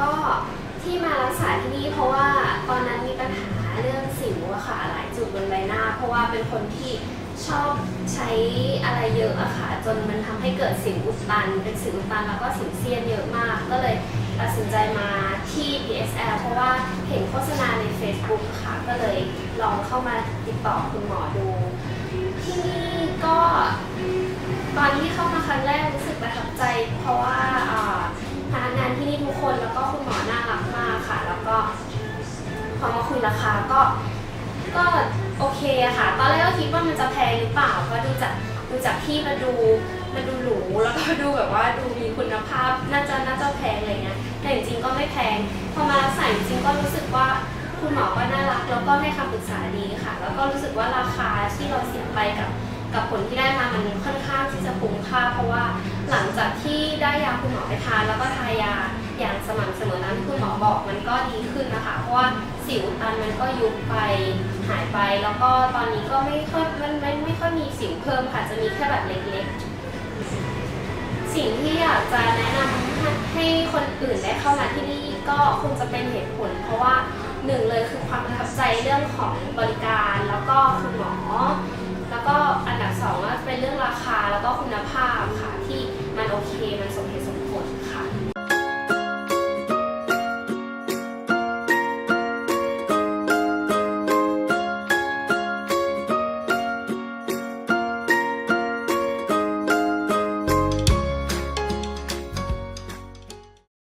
ก็ที่มารักษาที่นี่เพราะว่าตอนนั้นมีปัญหาเรื่องสิวอะค่ะหลายจุดบนใบหน้า เพราะว่าเป็นคนที่ชอบใช้อะไรเยอะอะค่ะจนมันทำให้เกิดสิวอุดตัน เป็นสิวอุดตันแล้วก็สิวเซียนเยอะมาก ก็เลยตัดสินใจมาที่ PSL เพราะว่าเห็นโฆษณาใน Facebook ค่ะ ก็เลยลองเข้ามาติดต่อคุณหมอดู ที่นี่ก็ ตอนที่เข้ามาครั้งแรกรู้สึกประทับใจ เพราะว่า ก็คุณหมอน่ารักมากค่ะ แล้วก็พอมาคุยราคาก็ ก็โอเคอะค่ะ ตอนแรกก็คิดว่ามันจะแพงหรือเปล่าก็ดูจากดูจากที่มาดูมันดูหรูแล้วก็ดูแบบว่าดูมีคุณภาพน่าจะน่าจะแพงอะไรเงี้ยแต่จริงๆก็ไม่แพงพอมารักษาจริงๆก็รู้สึกว่าคุณหมอก็น่ารักแล้วก็ให้คำปรึกษาดีค่ะ แล้วก็รู้สึกว่าราคาที่เราเสียไปกับกับผลที่ได้มามันค่อนข้างที่จะคุ้มค่า เพราะว่าหลังจากที่ได้ยาคุณหมอไปทานแล้วก็ทายา อย่างสม่ำเสมอตามที่คุณหมอบอกมันก็ดีขึ้นนะคะ เพราะว่าสิวตันมันก็ยุบไปหายไป แล้วก็ตอนนี้ก็ไม่ค่อยมันไม่ไม่ค่อยมีสิวเพิ่มค่ะ จะมีแค่แบบเล็กๆ สิ่งที่อยากจะแนะนำให้คนอื่นได้เข้ามาที่นี่ก็คงจะเป็นเหตุผล เพราะว่าหนึ่งเลยคือความประทับใจเรื่องของบริการแล้วก็คุณหมอ แล้วก็อันดับสองก็เป็นเรื่องราคาแล้วก็คุณภาพค่ะที่มันโอเคมันส